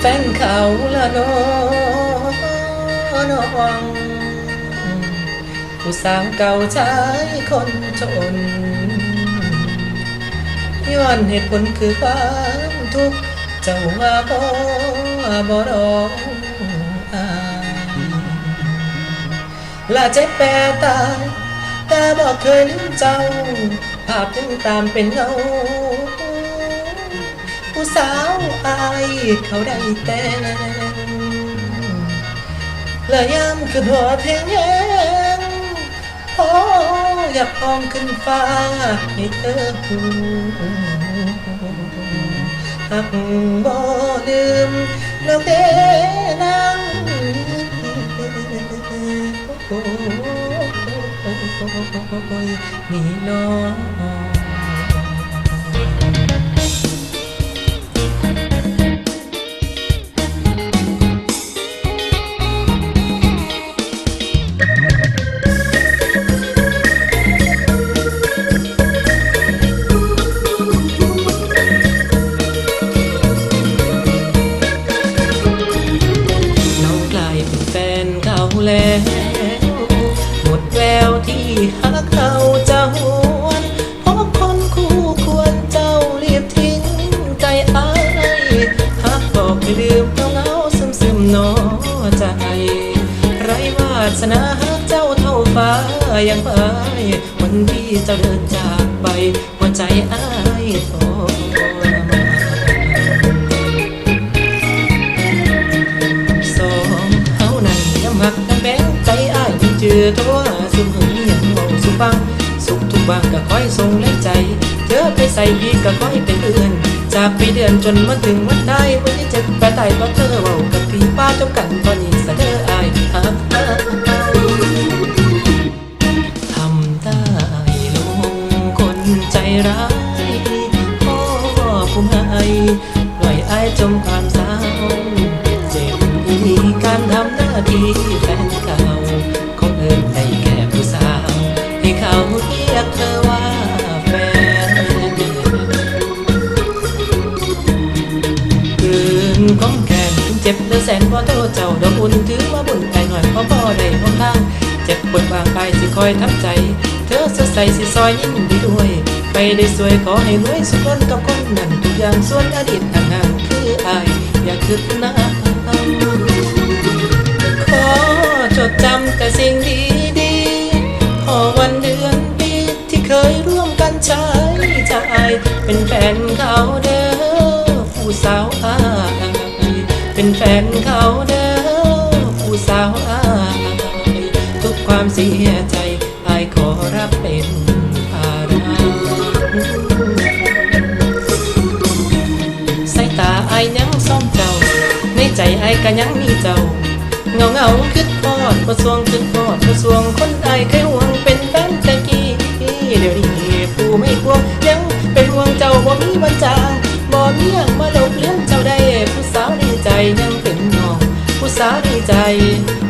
แฟนเขาละน้น้องผู้สาวเก่าชายคนจนย้อนเหตุผลคือความทุกข์เจ้าว่าบ่บ่รองอายละเจ็บแปรตายแต่บอกเคยลืมเจ้า ภาพยังตามเป็นเงาผู้สาวอา เขาได้แต่และยามคือหัวเพลงย้งพออยากพองขึ้นฟ้าให้เธอหูหักบ่ลืมดอกเด้นางโอ้ยนี่น้องน้อง แล้วหมดแววที่หักเขาจะหวนเพราะคนคู่ควรเจ้ารีบทิ้งใจอายหักบอกให้ลืมเอาเงาซึมซึมนอใจไรวาสนาหักเจ้าเท่าฟ้ายังไปวันที่เจ้าเดินจากไปหัวใจอาย จึงเจอตัวสุมหึงยังเมาสุฟัง สุขทุกบางก็คอยส่งแรงใจ เธอไปใส่พี่ก็คอยเป็นเดือน จากปีเดือนจนมาถึงวันได้วันที่เจ็บไปตายเพราะเธอเว้ากับพี่ป้าจบกันตอนนี้สะเธออายหักอายทำได้ลงคนใจร้ายพ่อผู้ให้ปล่อยอายจมความ ของแกนถึงเจ็บเหลือแสนพอโทษเจ้าดอกอุ่นถือว่าบุญไปหน่อยเพราะพ่อได้ห้องทางเจ็บปวดบางไปสิคอยทับใจ เธอสดใสสิซอยยิ้มดีด้วย ไปได้สวยขอให้รวยสุขคนกับคนนั้นทุกอย่างส่วนอดีตห่างๆคืออายอย่าคิดนะขอจดจำแต่สิ่งดีดีขอวันเดือนปีที่เคยร่วมกันใช้ใจเป็นแฟนเขาเด้อผู้สาวอาย เป็นแฟนเขาเด้อผู้สาวอายทุกความเสียใจอายขอรับเป็นภาระสายตาอายยังซ่อมเจ้า ในใจอายก็ยังมีเจ้า เงาเงาคิดพอดประสวงคิดพอดประสวงคนอายเคยห่วงเป็นแฟนแต่กี้เดี๋ยวนี้ผู้ไม่ควงยังเป็นห่วงเจ้าบ่มีวันจางบ่มีหยังมางเจ้าได้ผู้สาวดีใจยังเป็นน้องผู้สาวดี ใจ